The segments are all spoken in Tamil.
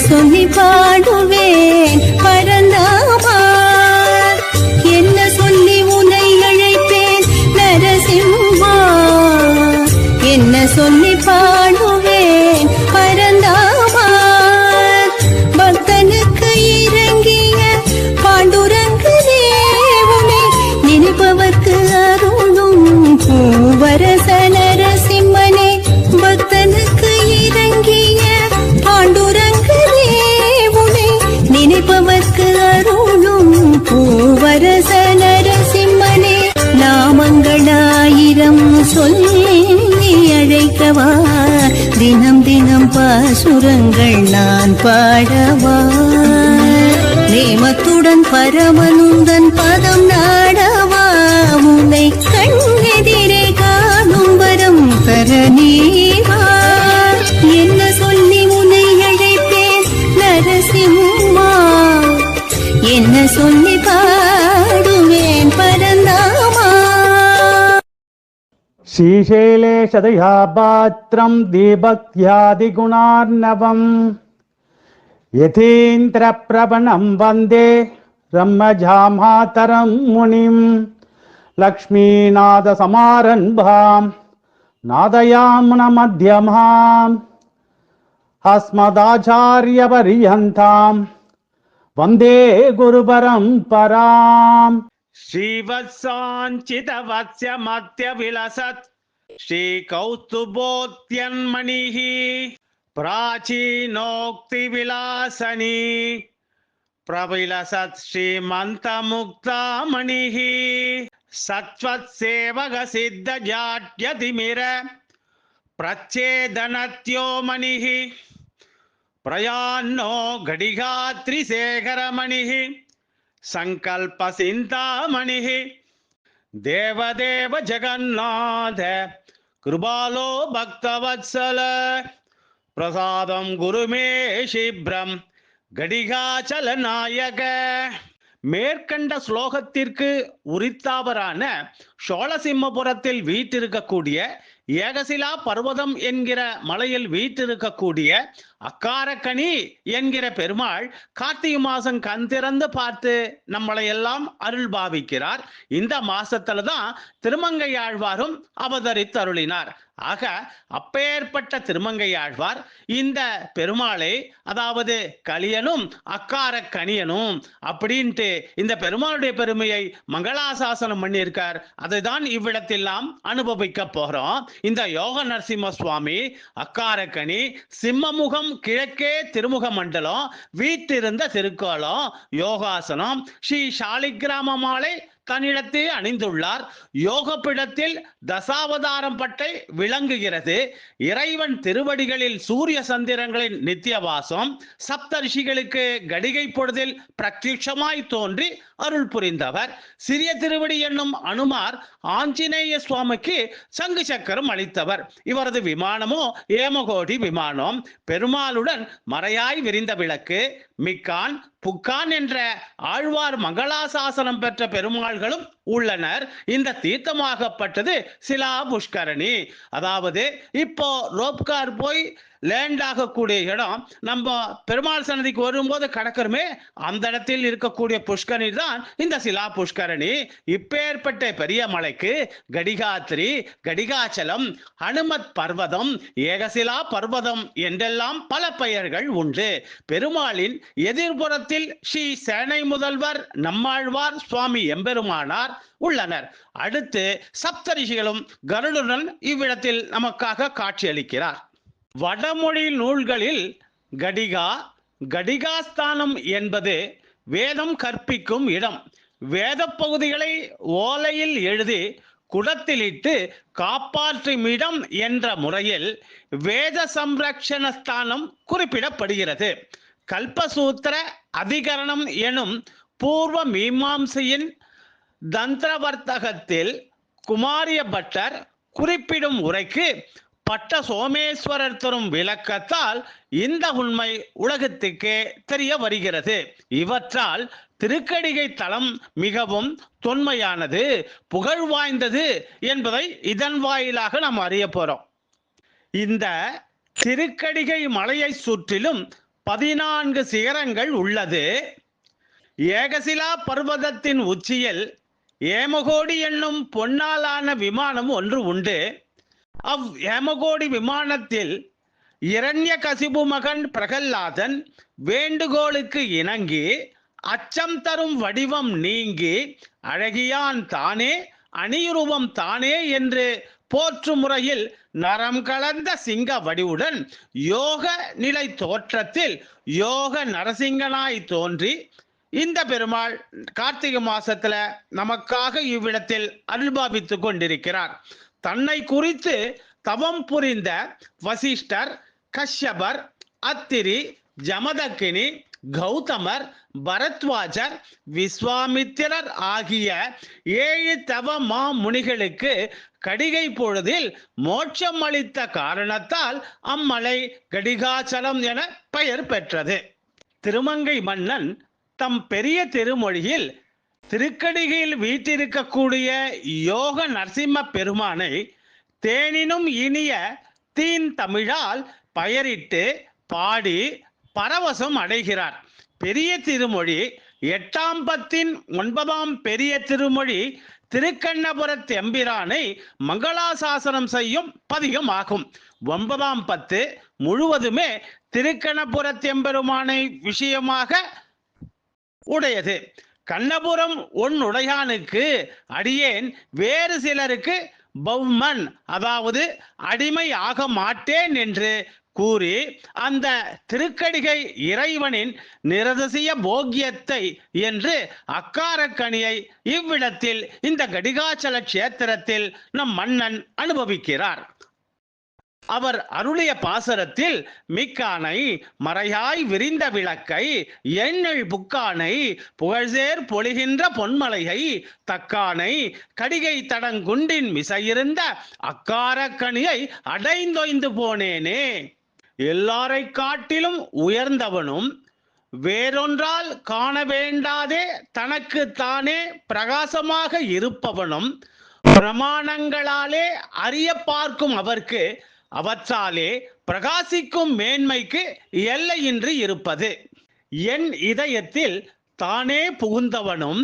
சொல்லி பாடுவேன் பர பாடவா நேமத்துடன் பரமனுந்தன் பதம் நாடவா உன்னை கண்ணெதிரே காணும் வரம் தர நீவா என்ன சொல்லி உன்னை அழைப்பேன் நரசிம்மா என்ன சொல்லி பாடுவேன் பரந்தாமா श्रीशैले शतया पात्रं दीभक्त्यादिगुणार्णवम् यथीन्द्रप्रवणं वन्दे ब्रह्मजामातरं मुनिं लक्ष्मीनाथसमारम्भां नादयामुनमध्यमाम्। अस्मदाचार्यपर्यन्तां वन्दे गुरुपरम्पराम् श्रीवत्साञ्चितवत्स्यमत्यविलसत् श्रीकौस्तुभोद्यन्मणिः प्राचीनोक्तिविलासनी प्रविलसत् श्रीमन्तमुक्तामणिः सत्त्वत्सेवकसिद्धजाड्यतिमिर प्रच्छेदनत्यो मणिः प्रयान्नो घटिगात्रिशेखरमणिः सङ्कल्पसिन्तामणिः देवदेव जगन्नाथ कृपालो भक्तवत्सल பிரசாதம் குருமே சீப்ரம் கடிகாச்சல நாயக மேற்கண்ட ஸ்லோகத்திற்கு உரித்தாவரான சோழசிம்மபுரத்தில் வீற்றிருக்கக்கூடிய ஏகசிலா பர்வதம் என்கிற மலையில் வீற்றிருக்கக்கூடிய அக்காரக்கனி என்கிற பெருமாள் கார்த்திகை மாசம் கண் திறந்து பார்த்து நம்மளை எல்லாம் அருள் பாவிக்கிறார். இந்த மாசத்துல தான் திருமங்கையாழ்வாரும் அவதரித்தருளினார். ஆக அப்பேற்பட்ட திருமங்கையாழ்வார் இந்த பெருமாளை அதாவது கலியனும் அக்கார கனியனும் அப்படின்ட்டு இந்த பெருமாளுடைய பெருமையை மங்களாசாசனம் பண்ணியிருக்கார். அதை தான் இவ்விடத்தில் நாம் அனுபவிக்க போகிறோம் இந்த யோக நரசிம்ம சுவாமி அக்காரக்கணி சிம்மமுகம் கிழக்கே திருமுக மண்டலம் வீட்டிருந்த திருக்கோலம் யோகாசனம் ஸ்ரீ சாலிகிராம மாலை தன்னிடத்தே அணிந்துள்ளார். யோகப்பிடத்தில் தசாவதாரம் பட்டை விளங்குகிறது. இறைவன் திருவடிகளில் சூரிய சந்திரங்களின் நித்தியவாசம் சப்தரிஷிகளுக்கு கடிகை பொழுதில் பிரத்யட்சமாய் தோன்றி அருள் புரிந்தவர். சிறிய திருவடி என்னும் அனுமார் ஆஞ்சநேய சுவாமிக்கு சங்கு சக்கரம் அளித்தவர். இவரது விமானமோ ஏமகோடி விமானம். பெருமாளுடன் மறையாய் விரிந்த விளக்கு மிக்கான் புக்கான் என்ற ஆழ்வார் மங்களாசாசனம் பெற்ற பெருமாள்களும் உள்ளனர். இந்த தீர்த்தமாகப்பட்டது சிலா புஷ்கரணி. அதாவது இப்போ ரோப்கார் போய் லேண்ட் ஆகக்கூடிய இடம் நம்ம பெருமாள் சன்னதிக்கு வரும்போது கடக்கிறோமே அந்த இடத்தில் இருக்கக்கூடிய புஷ்கரணி தான் இந்த சிலா புஷ்கரணி. இப்பேற்பட்ட பெரிய மலைக்கு கடிகாத்திரி கடிகாச்சலம் அனுமத் பர்வதம் ஏகசிலா பர்வதம் என்றெல்லாம் பல பெயர்கள் உண்டு. பெருமாளின் எதிர்புறத்தில் ஸ்ரீ சேனை முதல்வர் நம்மாழ்வார் சுவாமி எம்பெருமானார் உள்ளனர். அடுத்து சப்தரிஷிகளும் கருடுடன் இவ்விடத்தில் நமக்காக காட்சியளிக்கிறார். வடமொழி நூல்களில் கடிகா கடிகாஸ்தானம் என்பது வேதம் கற்பிக்கும் இடம். வேத பகுதிகளை ஓலையில் எழுதி குடத்திலிட்டு காப்பாற்றும் இடம் என்ற முறையில் வேத சம்ரக்ஷண ஸ்தானம் குறிப்பிடப்படுகிறது. கல்பசூத்திர அதிகரணம் எனும் பூர்வ மீமாம்சையின் தந்திரவர்த்தகத்தில் குமாரிய பட்டர் குறிப்பிடும் உரைக்கு பட்ட சோமேஸ்வரர் தரும் விளக்கத்தால் இந்த உண்மை உலகத்துக்கே தெரிய வருகிறது. இவற்றால் திருக்கடிகை தளம் மிகவும் தொன்மையானது புகழ் வாய்ந்தது என்பதை இதன் வாயிலாக நாம் அறிய போறோம். இந்த திருக்கடிகை மலையை சுற்றிலும் பதினான்கு சிகரங்கள் உள்ளது. ஏகசிலா பர்வதத்தின் உச்சியில் ஏமகோடி என்னும் பொன்னாலான விமானம் ஒன்று உண்டு. அவ் ஏமகோடி விமானத்தில் இரண்ய கசிபு மகன் பிரகல்லாதன் வேண்டுகோளுக்கு இணங்கி அச்சம் தரும் வடிவம் நீங்கி அழகியான் தானே அணியுருவம் தானே என்று போற்று முறையில் நரம் கலந்த சிங்க வடிவுடன் யோக நிலை தோற்றத்தில் யோக நரசிங்கனாய் தோன்றி இந்த பெருமாள் கார்த்திகை மாசத்துல நமக்காக இவ்விடத்தில் அருள்பாபித்துக் கொண்டிருக்கிறார். தன்னை குறித்து தவம் புரிந்த வசிஷ்டர் கஷ்யபர் அத்திரி ஜமதக்கினி கௌதமர் பரத்வாஜர் விஸ்வாமித்திரர் ஆகிய ஏழு தவ மாமுனிகளுக்கு கடிகை பொழுதில் மோட்சம் அளித்த காரணத்தால் அம்மலை கடிகாச்சலம் என பெயர் பெற்றது. திருமங்கை மன்னன் தம் பெரிய திருமொழியில் திருக்கடிகையில் வீற்றிருக்கக்கூடிய யோக நரசிம்ம பெருமானை தேனினும் இனிய தீன் தமிழால் பெயரிட்டு பாடி பரவசம் அடைகிறார். பெரிய திருமொழி எட்டாம் பத்தின் ஒன்பதாம் பெரிய திருமொழி திருக்கண்ணபுரத் எம்பிரானை மங்களாசாசனம் செய்யும் பதிகமாகும் ஒன்பதாம் பத்து முழுவதுமே திருக்கணபுரத் எம்பெருமானை விஷயமாக உடையது. கண்ணபுரம் உன்னுடையானுக்கு அடியேன் வேறு சிலருக்கு பௌமன் அதாவது அடிமை ஆக மாட்டேன் என்று கூறி அந்த திருக்கடிகை இறைவனின் நிரதசிய போக்கியத்தை என்று அக்காரக்கணியை இவ்விடத்தில் இந்த கடிகாச்சல கஷேத்திரத்தில் நம் மன்னன் அனுபவிக்கிறார். அவர் அருளிய பாசரத்தில் மிக்கானை மறையாய் விரிந்த விளக்கை எண்ணெள் புக்கானை புகழ்சேர் பொழிகின்ற பொன்மலையை தக்கானை கடிகை தடங்குண்டின் மிசையிருந்த அக்காரக்கணியை அடைந்தொய்ந்து போனேனே. எல்லாரை காட்டிலும் உயர்ந்தவனும் வேறொன்றால் காண வேண்டாதே தனக்கு தானே பிரகாசமாக இருப்பவனும் பிரமாணங்களாலே அறிய பார்க்கும் அவர்க்கு அவற்றாலே பிரகாசிக்கும் மேன்மைக்கு எல்லையின்றி இருப்பது. என் இதயத்தில் தானே புகுந்தவனும்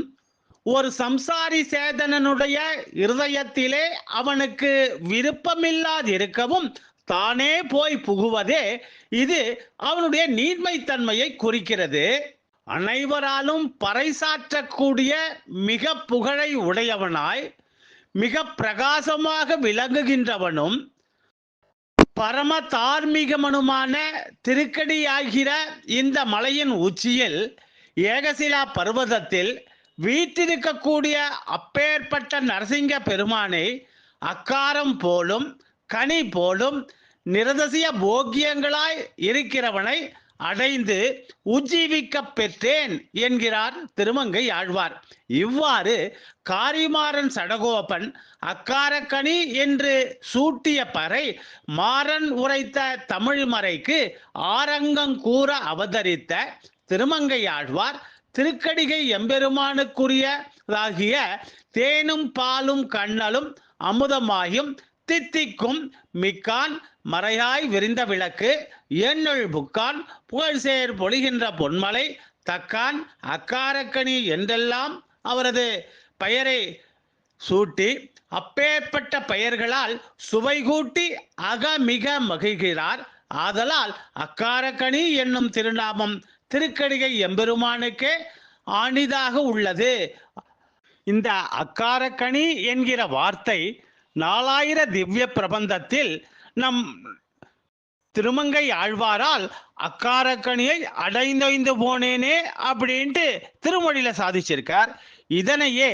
ஒரு சம்சாரி சேதனனுடைய இருதயத்திலே அவனுக்கு விருப்பமில்லாதிருக்கவும் தானே போய் புகுவதே இது அவனுடைய நீண்மைத்தன்மையை குறிக்கிறது. அனைவராலும் பறைசாற்றக்கூடிய மிக புகழை உடையவனாய் மிக பிரகாசமாக விளங்குகின்றவனும் பரம தார்மீகமனுமான திருக்கடியாகிற இந்த மலையின் உச்சியில் ஏகசிலா பர்வதத்தில் வீற்றிருக்கக்கூடிய அப்பேற்பட்ட நரசிங்க பெருமானை அக்காரம் போலும் கனி போலும் நிரதசிய போக்கியங்களாய் இருக்கிறவனை அடைந்து உஜ்ஜீவிக்க பெற்றேன் என்கிறார் திருமங்கை ஆழ்வார். இவ்வாறு காரிமாறன் சடகோபன் அக்காரக்கனி என்று சூட்டிய பறை மாறன் உரைத்த தமிழ் மறைக்கு ஆரங்கம் கூற அவதரித்த திருமங்கை ஆழ்வார் திருக்கடிகை எம்பெருமானுக்குரியதாகிய தேனும் பாலும் கண்ணலும் அமுதமாயும் தித்திக்கும் மிக்கான் மறையாய் விரிந்த விளக்கு எண்ணுள் புக்கான் புகழ்சேர் பொழிகின்ற பொன்மலை தக்கான் அக்காரக்கணி என்றெல்லாம் அவரது பெயரை சூட்டி அப்பேற்பட்ட பெயர்களால் சுவை கூட்டி அகமிக மகிழ்கிறார். ஆதலால் அக்காரக்கணி என்னும் திருநாமம் திருக்கடிகை எம்பெருமானுக்கே ஆணிதாக உள்ளது. இந்த அக்காரக்கணி என்கிற வார்த்தை நாலாயிர திவ்ய பிரபந்தத்தில் நம் திருமங்கை ஆழ்வாரால் அக்காரக்கணியை அடைந்தொய்ந்து போனேனே அப்படின்ட்டு திருமொழியில சாதிச்சிருக்கார். இதனையே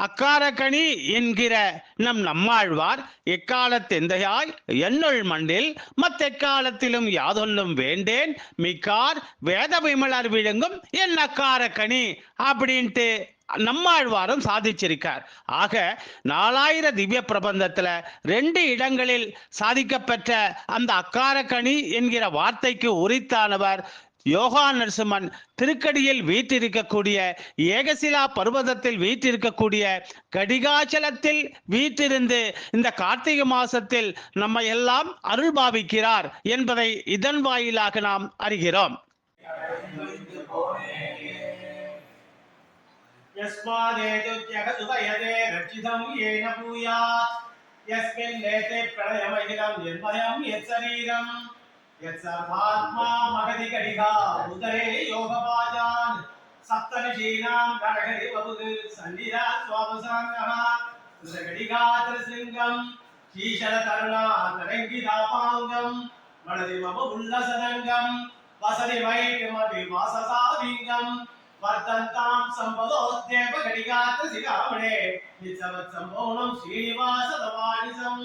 அக்காரக்கணி என்கிற நம் நம்மாழ்வார் எக்காலத்தெந்தையாய் என்னுள் மண்ணில் மத்தெக்காலத்திலும் யாதொன்னும் வேண்டேன். மிக்கார் வேத விமலர் விழுங்கும் என் அக்காரக்கணி அப்படின்ட்டு நம்மாழ்வாரும் சாதிச்சிருக்கார். ஆக நாலாயிர திவ்ய பிரபந்தத்துல ரெண்டு இடங்களில் சாதிக்கப்பெற்ற அந்த அக்காரக்கணி என்கிற வார்த்தைக்கு உரித்தானவர் யோகா நரசிம்மன் திருக்கடியில் வீற்றிருக்கக்கூடிய ஏகசிலா பர்வதத்தில் வீற்றிருக்கக்கூடிய கடிகாச்சலத்தில் வீற்றிருந்து இந்த கார்த்திகை மாசத்தில் நம்ம எல்லாம் அருள் பாவிக்கிறார் என்பதை இதன் வாயிலாக நாம் அறிகிறோம் यस्मादेतुत्यगतुदयते रक्षितं येन भूयात् यस्मिन् यत्सर्वात्मा मगधिकटिका उदरे योगवाजान् सप्तऋषीणां गडगरि वपुत् सन्निधा स्वामसाङ्गः त्रिशकटिकात्रशृङ्गम् शीशलतरुणातरङ्गितापाङ्गम् मणदिमपु उल्लसदङ्गम् वसति वैकमपि वाससालिङ्गम् वर्धन्तां सम्पदोद्येव घटिकात्रशिखामणे नित्सवत्सम्पूर्णं श्रीनिवासदवानिसम्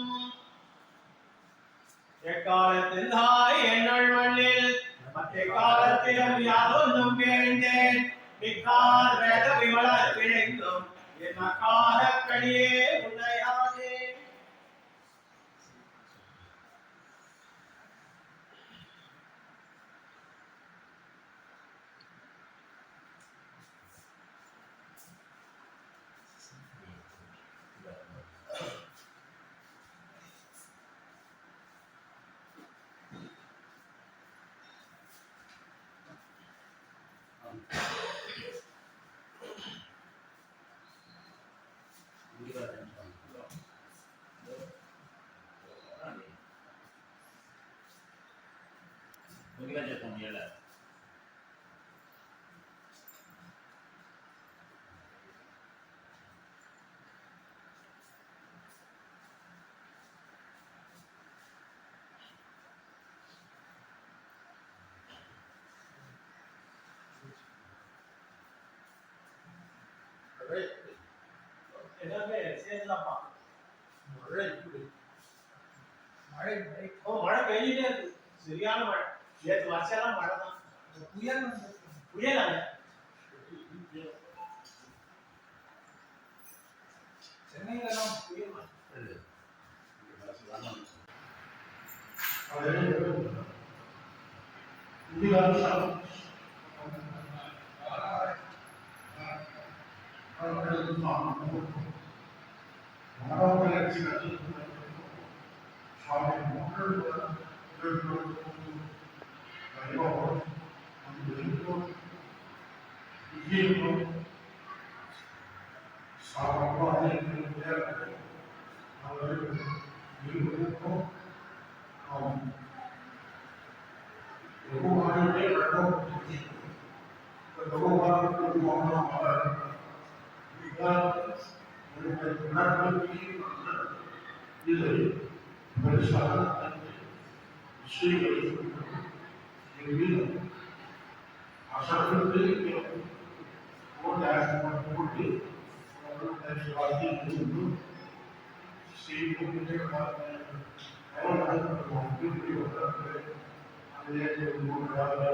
ஸ்ரீனிவாசதவானிசம் என்னள் மண்ணில் எக்காலத்திலும் யாதொன்னும் வேண்டேன் மிக்கார் வேத விமலர் விளைந்தும் என் அக்கார கடியே உன்னையாதே முடிவாக முடியலை எல்லாமே சேர்ந்துதான்ப்பா மழை மழை ஓ மழை பெய்யிட்டே இருக்கு சரியான மழை நேற்று வருஷம்லாம் மழை தான் புயல் புயலாங்க சென்னையிலலாம் புயல் மழை. 他说这个地方，然后这个地方就是很不错，他们不是说就是说没有，他们就是说一进入沙漠化的这个，就是一路不错，他们。德国方这边儿都不行，德国方就光上好了。আশা করতে और डैश नोट और डैश वाली बिंदु सी को मुझे बाद में और हम कंप्यूटर होता है हम ये जो बोल रहा है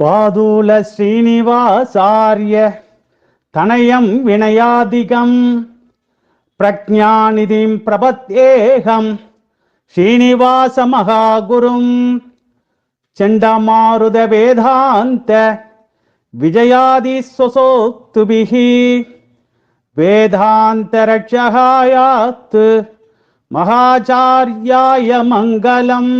पादूल श्रीनिवासार्य तनयं विनयादिकं प्रज्ञानिधिं प्रपत्तेऽहं श्रीनिवासमहागुरुं चण्डमारुदवेदान्त विजयादिश्वसोक्तुभिः वेदान्तरक्षहायात् महाचार्याय मङ्गलम्